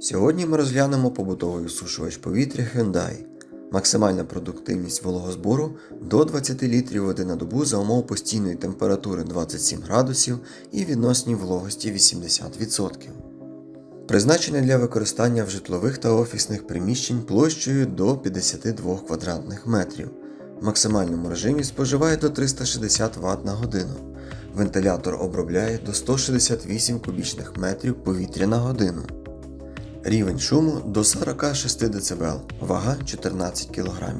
Сьогодні ми розглянемо побутовий осушувач повітря Hyundai. Максимальна продуктивність вологозбору до 20 літрів води на добу за умов постійної температури 27 градусів і відносній вологості 80%. Призначений для використання в житлових та офісних приміщень площею до 52 квадратних метрів. В максимальному режимі споживає до 360 Вт на годину. Вентилятор обробляє до 168 кубічних метрів повітря на годину. Рівень шуму до 46 дБ, вага 14 кг.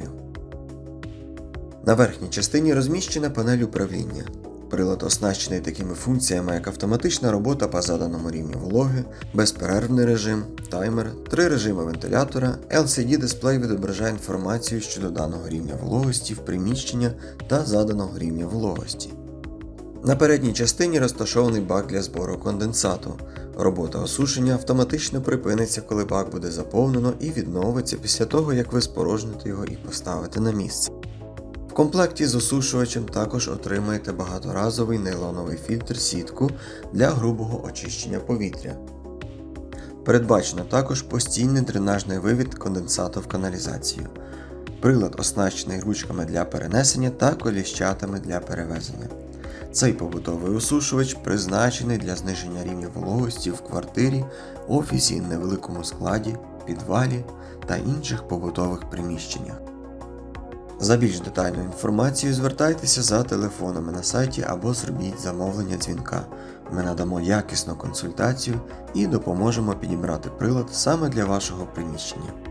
На верхній частині розміщена панель управління. Прилад оснащений такими функціями, як автоматична робота по заданому рівню вологи, безперервний режим, таймер, три режими вентилятора, LCD-дисплей відображає інформацію щодо даного рівня вологості в приміщення та заданого рівня вологості. На передній частині розташований бак для збору конденсату. Робота осушення автоматично припиниться, коли бак буде заповнено і відновиться після того, як ви спорожните його і поставите на місце. В комплекті з осушувачем також отримаєте багаторазовий нейлоновий фільтр сітку для грубого очищення повітря. Передбачено також постійний дренажний вивід конденсату в каналізацію. Прилад оснащений ручками для перенесення та коліщатами для перевезення. Цей побутовий осушувач призначений для зниження рівня вологості в квартирі, офісі, невеликому складі, підвалі та інших побутових приміщеннях. За більш детальною інформацією звертайтеся за телефонами на сайті або зробіть замовлення дзвінка. Ми надамо якісну консультацію і допоможемо підібрати прилад саме для вашого приміщення.